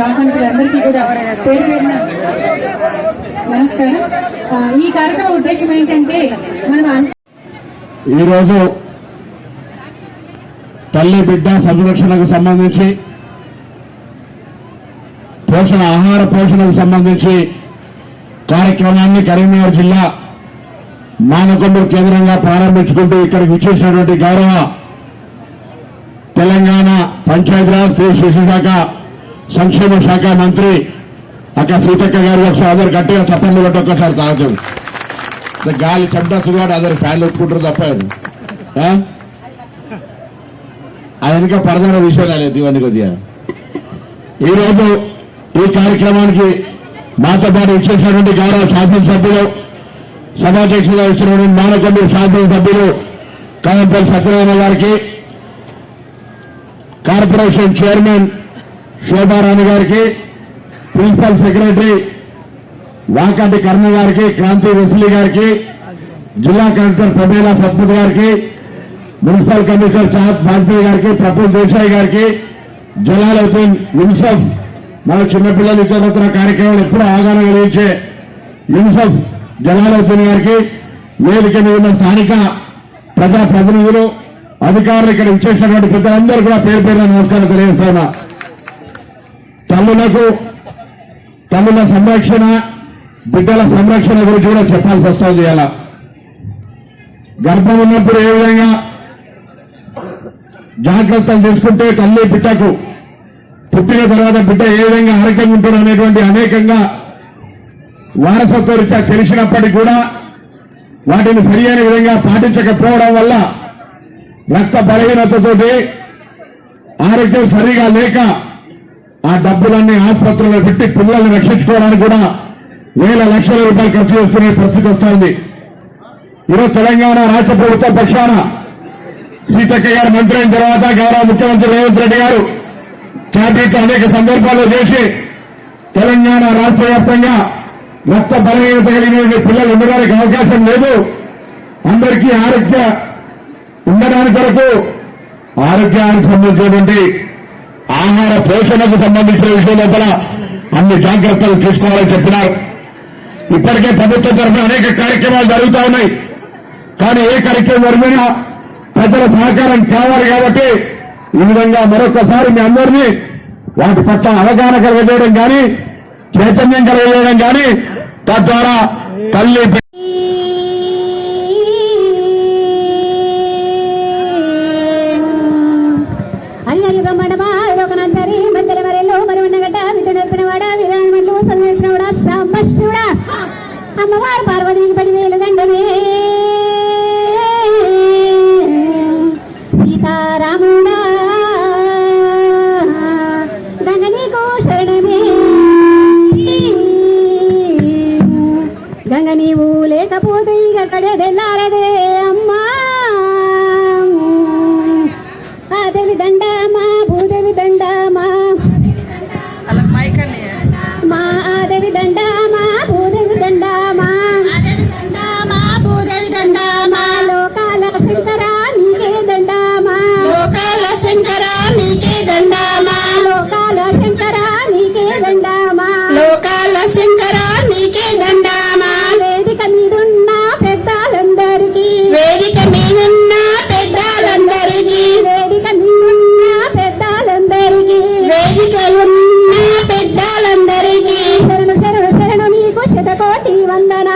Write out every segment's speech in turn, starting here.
ఆహ్వానితులందరికీ కూడా పేరు పేరున నమస్కారం. ఈ కార్యక్రమ ఉద్దేశం ఏంటంటే మనం ఈరోజు తల్లి బిడ్డ సంరక్షణకు సంబంధించి పోషణ ఆహార పోషణకు సంబంధించి కార్యక్రమాన్ని కరీంనగర్ జిల్లా మానకొండూరు కేంద్రంగా ప్రారంభించుకుంటూ ఇక్కడికి విచ్చేసినటువంటి గౌరవ తెలంగాణ పంచాయతీరాజ్ శ్రీ శిశుశాఖ సంక్షేమ శాఖ మంత్రి అక్క సీతక్క గారు ఒకసారి గట్టిగా చప్పట్లు పెట్టి ఒక్కసారి తాగుతుంది. గాలి చెడ్డొచ్చు కూడా అందరు ఫ్యాన్లు ఒప్పుకుంటారు తప్ప అది. వెనుక విషయం లేదు ఇవన్నీ కొద్దిగా. ఈరోజు ఈ కార్యక్రమానికి మాతో పాటు ఇచ్చేసినటువంటి గౌరవ శాసన సభ్యులు సభాధ్యక్షులుగా ఇచ్చినటువంటి మానకొండ శాసనసభ్యులు కాలంపల్లి సత్యనారాయణ గారికి కార్పొరేషన్ చైర్మన్ శోభారాణి గారికి ప్రిన్సిపల్ సెక్రటరీ వాకాటి కర్ణ గారికి క్రాంతి వెస్లీ గారికి జిల్లా కలెక్టర్ ప్రమేలా సత్పతి గారికి మున్సిపల్ కమిషనర్ చాహత్ బాజ్పేయి గారికి ప్రఫుల్ దేశాయ్ గారికి జలాలుద్దీన్ యూనిసెఫ్ మన చిన్నపిల్లలు ఇతరత్ర కార్యక్రమాలు ఎప్పుడూ అవగాహన కలిగించే యూనిసెఫ్ జలాలుద్దీన్ గారికి వేదిక మీద ఉన్న స్థానిక ప్రజా ప్రతినిధులు అధికారులు ఇక్కడ ఇచ్చేసినటువంటి పెద్దలందరూ కూడా పేరు పేరు నమస్కారం తెలియజేస్తున్నా తల్లులకు తల్లుల సంరక్షణ బిడ్డల సంరక్షణ గురించి కూడా చెప్పాల్సి వస్తుంది ఇలా గర్భం ఉన్నప్పుడు ఏ విధంగా జాగ్రత్తలు తీసుకుంటే తల్లి బిడ్డకు పుట్టిన తర్వాత బిడ్డ ఏ విధంగా ఆరోగ్యంగా ఉంటుంది అనేటువంటి అనేకంగా వారసత్వ రీత్యా తెలిసినప్పటికీ కూడా వాటిని సరియైన విధంగా పాటించకపోవడం వల్ల రక్త బలహీనతతోటి ఆరోగ్యం సరిగా లేక ఆ డబ్బులన్నీ ఆసుపత్రుల్లో పెట్టి పిల్లల్ని రక్షించుకోవడానికి కూడా వేల లక్షల రూపాయలు ఖర్చు చేసుకునే పరిస్థితి వస్తోంది. ఈరోజు తెలంగాణ రాష్ట్ర ప్రభుత్వ పక్షాన సీతక్క గారు మంత్రి అయిన తర్వాత గౌరవ ముఖ్యమంత్రి రేవంత్ రెడ్డి గారు క్యాబినెట్ అనేక సందర్భాల్లో చేసి తెలంగాణ రాష్ట్ర వ్యాప్తంగా రక్త బలహీనత కలిగినటువంటి పిల్లలు ఉండడానికి అవకాశం లేదు. అందరికీ ఆరోగ్య ఉండడానికి కొరకు ఆరోగ్యానికి సంబంధించినటువంటి ఆహార పోషణకు సంబంధించిన విషయం లోపల అన్ని జాగ్రత్తలు తీసుకోవాలని చెప్పినారు. ఇప్పటికే ప్రభుత్వం తరఫున అనేక కార్యక్రమాలు జరుగుతూ ఉన్నాయి. కానీ ఏ కార్యక్రమం జరిగినా ప్రజల సహకారం కావాలి కాబట్టి ఈ విధంగా మరొకసారి మీ అందరినీ వాటి పట్ల అవగాహన కలగజేయడం కానీ చైతన్యం కలగజేయడం కానీ తద్వారా తల్లి అమ్మవారు పార్వతికి పదివేల దండమే. సీతారాముడా గంగ శరణమే. గంగ నీవు లేకపోతే ఇక కడదెల్లారదే తెల్లారే Sana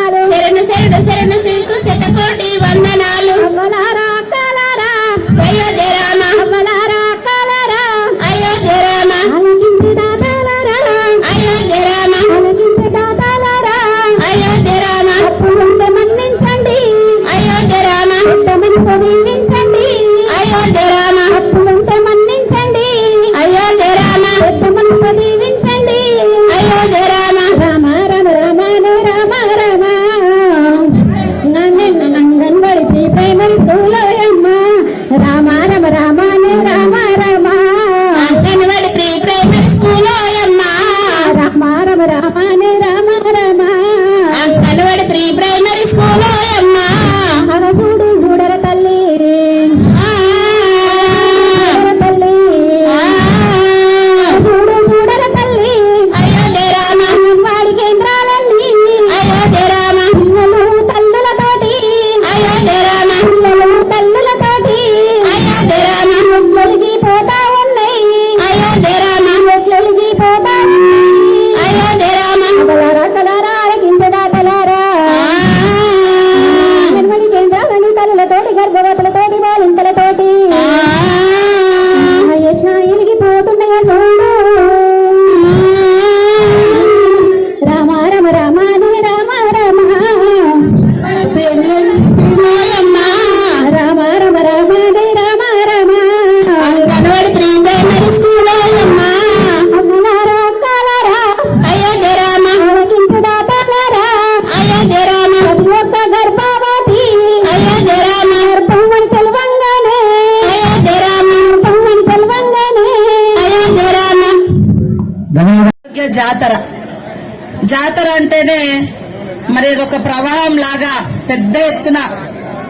ఉత్సాహం ప్రవాహం లాగా పెద్ద ఎత్తున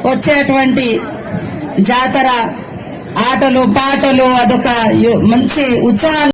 వచ్చేటువంటి జాతర ఆటలు పాటలు అదొక మంచి ఉత్సాహం